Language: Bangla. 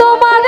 তোমার